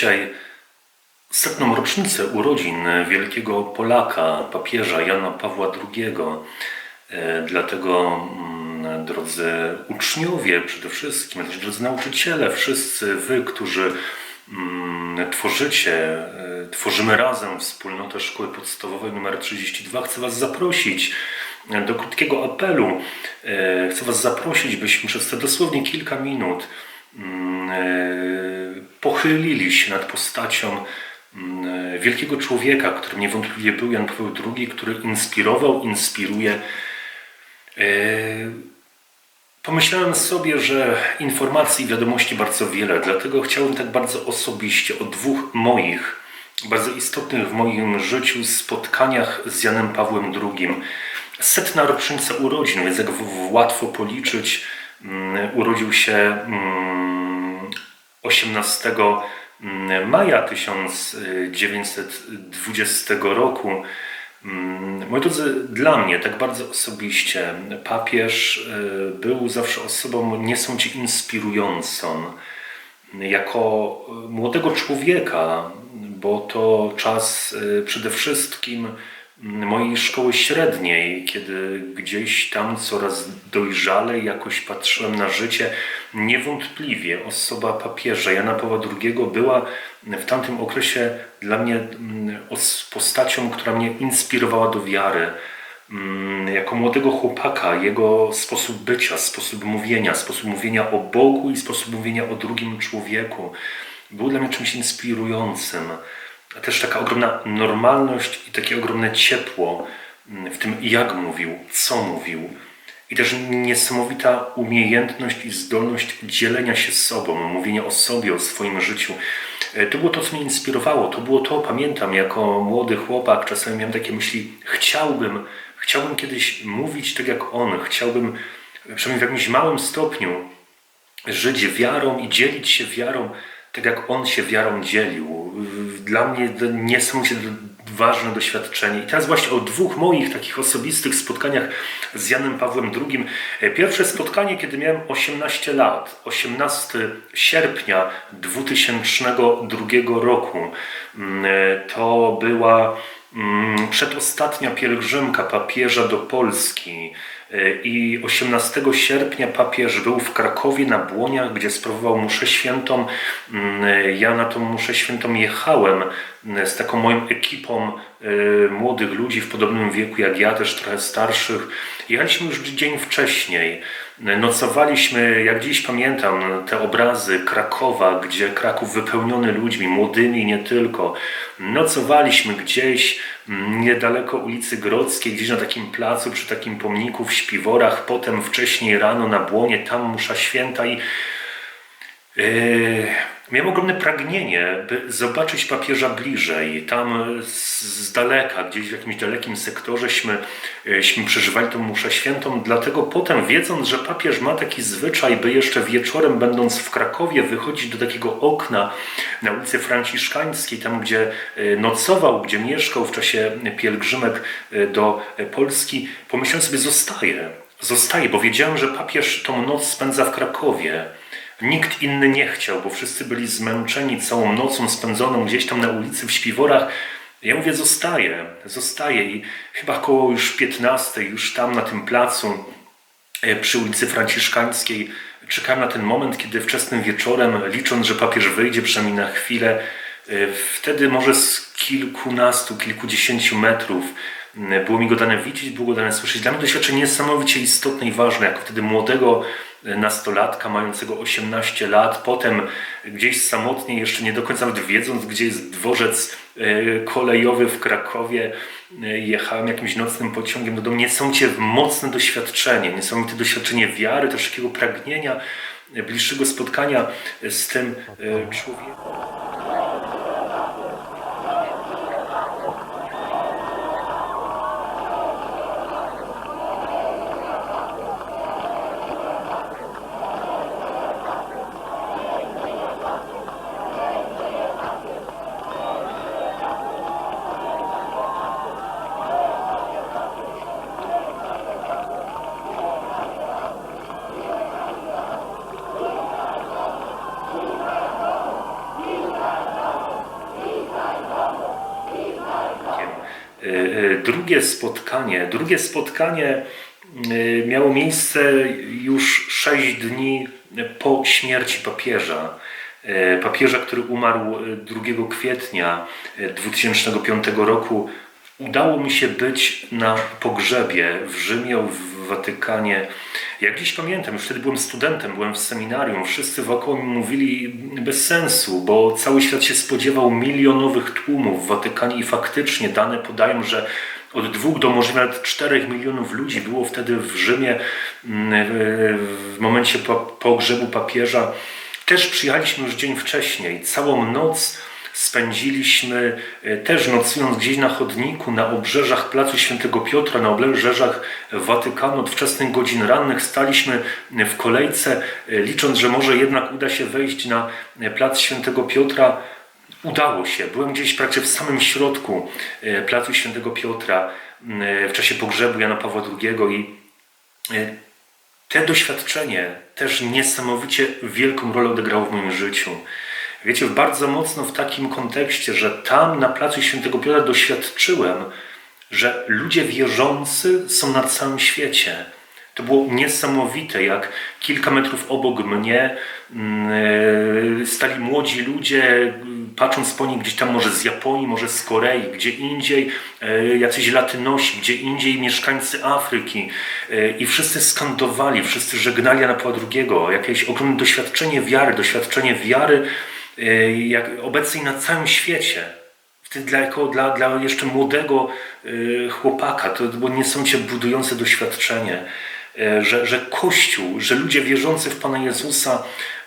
dzisiaj setną rocznicę urodzin wielkiego Polaka, papieża Jana Pawła II. E, Dlatego, mm, drodzy uczniowie przede wszystkim, drodzy nauczyciele, wszyscy wy, którzy mm, tworzycie, e, tworzymy razem wspólnotę Szkoły Podstawowej nr 32, chcę Was zaprosić do krótkiego apelu. E, Chcę Was zaprosić, byśmy przez te dosłownie kilka minut e, pochylili się nad postacią mm, wielkiego człowieka, którym niewątpliwie był Jan Paweł II, który inspirował, inspiruje. E, Pomyślałem sobie, że informacji i wiadomości bardzo wiele, dlatego chciałbym tak bardzo osobiście o dwóch moich, bardzo istotnych w moim życiu spotkaniach z Janem Pawłem II. Setna rocznica urodzin, więc jak łatwo policzyć, mm, urodził się mm, 18 maja 1920 roku. Mm, Moi drodzy, dla mnie tak bardzo osobiście papież y, był zawsze osobą niesącie inspirującą. Jako y, młodego człowieka, bo to czas y, przede wszystkim mm, mojej szkoły średniej, kiedy gdzieś tam coraz dojrzalej jakoś patrzyłem na życie, niewątpliwie osoba papieża Jana Pawła II była w tamtym okresie dla mnie mm, os- postacią, która mnie inspirowała do wiary. Mm, Jako młodego chłopaka, jego sposób bycia, sposób mówienia, sposób mówienia o Bogu i sposób mówienia o drugim człowieku był dla mnie czymś inspirującym. A też taka ogromna normalność i takie ogromne ciepło mm, w tym, jak mówił, co mówił. I też niesamowita umiejętność i zdolność dzielenia się sobą, mówienia o sobie, o swoim życiu. E, To było to, co mnie inspirowało. To było to, pamiętam, jako młody chłopak, czasami miałem takie myśli, chciałbym, chciałbym kiedyś mówić tak jak on, chciałbym, e, przynajmniej w jakimś małym stopniu, żyć wiarą i dzielić się wiarą, tak jak on się wiarą dzielił. Dla mnie to niesamowicie ważne doświadczenie. I teraz właśnie o dwóch moich takich osobistych spotkaniach z Janem Pawłem II. Pierwsze spotkanie, kiedy miałem 18 lat, 18 sierpnia 2002 roku. Mm, To była mm, przedostatnia pielgrzymka papieża do Polski. I 18 sierpnia papież był w Krakowie na Błoniach, gdzie sprawował mszę świętą. Mm, Ja na tą mszę świętą jechałem mm, z taką moją ekipą y, młodych ludzi w podobnym wieku jak ja, też trochę starszych. Jechaliśmy już dzień wcześniej. Nocowaliśmy, jak dziś pamiętam, te obrazy Krakowa, gdzie Kraków wypełniony ludźmi, młodymi nie tylko. Nocowaliśmy gdzieś niedaleko ulicy Grodzkiej, gdzieś na takim placu przy takim pomniku w Śpiworach, potem wcześniej rano na Błonie, tam msza święta i Yy, Miałem ogromne pragnienie, by zobaczyć papieża bliżej. Tam z, z daleka, gdzieś w jakimś dalekim sektorześmy śmy przeżywali tą mszę świętą. Dlatego potem, wiedząc, że papież ma taki zwyczaj, by jeszcze wieczorem, będąc w Krakowie, wychodzić do takiego okna na ulicy Franciszkańskiej, tam gdzie y, nocował, gdzie mieszkał w czasie pielgrzymek do Polski, pomyślałem sobie, zostaję. Zostaję, bo wiedziałem, że papież tą noc spędza w Krakowie. Nikt inny nie chciał, bo wszyscy byli zmęczeni całą nocą spędzoną gdzieś tam na ulicy w Śpiworach. Ja mówię, zostaję, zostaję i chyba koło już 15, już tam na tym placu e, przy ulicy Franciszkańskiej czekałem na ten moment, kiedy wczesnym wieczorem, licząc, że papież wyjdzie przynajmniej na chwilę, e, wtedy może z kilkunastu, kilkudziesięciu metrów było mi go dane widzieć, było go dane słyszeć. Dla mnie doświadczenie niesamowicie istotne i ważne, jako wtedy młodego nastolatka mającego 18 lat, potem gdzieś samotnie, jeszcze nie do końca nawet wiedząc, gdzie jest dworzec e, kolejowy w Krakowie, e, jechałem jakimś nocnym pociągiem do domu. Niesamowicie mocne doświadczenie, niesamowite doświadczenie wiary, też takiego pragnienia e, bliższego spotkania z tym człowiekiem. Drugie spotkanie, drugie spotkanie y, miało miejsce już sześć dni po śmierci papieża. Y, Papieża, który umarł y, 2 kwietnia y, 2005 roku. Udało mi się być na pogrzebie w Rzymie, w Watykanie. Jak dziś pamiętam, już wtedy byłem studentem, byłem w seminarium. Wszyscy wokół mi mówili bez sensu, bo cały świat się spodziewał milionowych tłumów w Watykanie i faktycznie dane podają, że od dwóch do może nawet czterech milionów ludzi było wtedy w Rzymie mm, w momencie po- pogrzebu papieża. Też przyjechaliśmy już dzień wcześniej. Całą noc spędziliśmy e, też nocując gdzieś na chodniku, na obrzeżach Placu Świętego Piotra, na obrzeżach Watykanu. Od wczesnych godzin rannych staliśmy w kolejce, e, licząc, że może jednak uda się wejść na e, Plac Świętego Piotra. Udało się. Byłem gdzieś praktycznie w samym środku e, Placu Świętego Piotra e, w czasie pogrzebu Jana Pawła II i e, te doświadczenie też niesamowicie wielką rolę odegrało w moim życiu. Wiecie, bardzo mocno w takim kontekście, że tam na placu Świętego Piotra doświadczyłem, że ludzie wierzący są na całym świecie. To było niesamowite, jak kilka metrów obok mnie stali młodzi ludzie, patrząc po nich gdzieś tam może z Japonii, może z Korei, gdzie indziej e, jacyś latynosi, gdzie indziej mieszkańcy Afryki. E, i wszyscy skandowali, wszyscy żegnali Jana Pawła II, jakieś ogromne doświadczenie wiary, doświadczenie wiary e, jak obecnej na całym świecie. Dla, jako dla, dla jeszcze młodego chłopaka. To było niesamowicie budujące doświadczenie, że, że Kościół, że ludzie wierzący w Pana Jezusa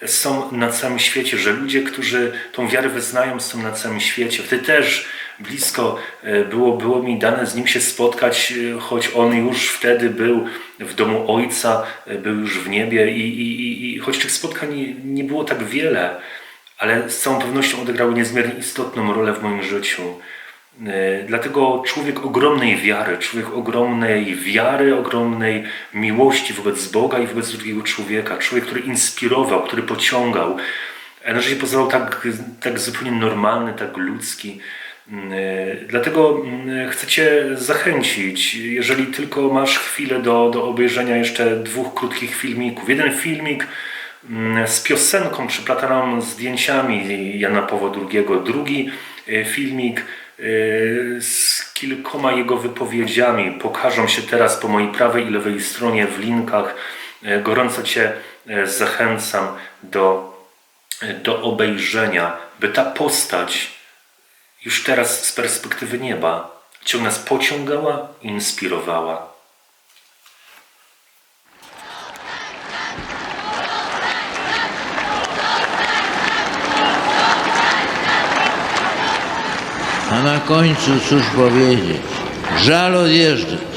są na całym świecie, że ludzie, którzy tą wiarę wyznają, są na całym świecie. Wtedy też blisko y, było, było mi dane z nim się spotkać, y, choć on już wtedy był w domu Ojca, był już w niebie i, i, i choć tych spotkań nie było tak wiele, ale z całą pewnością odegrały niezmiernie istotną rolę w moim życiu. Yy, Dlatego człowiek ogromnej wiary, człowiek ogromnej wiary, ogromnej miłości wobec Boga i wobec drugiego człowieka, człowiek, który inspirował, który pociągał, na życie pozował tak, tak zupełnie normalny, tak ludzki. Yy, Dlatego yy, chcę Cię zachęcić, jeżeli tylko masz chwilę do, do obejrzenia jeszcze dwóch krótkich filmików. Jeden filmik mm, z piosenką przyplataną zdjęciami Jana Pawła II, drugi filmik z kilkoma jego wypowiedziami. Pokażą się teraz po mojej prawej i lewej stronie w linkach. Y, Gorąco Cię y, zachęcam do, y, do obejrzenia, by ta postać już teraz z perspektywy nieba ciągle nas pociągała i inspirowała. A na końcu cóż powiedzieć? Żal odjeżdżać.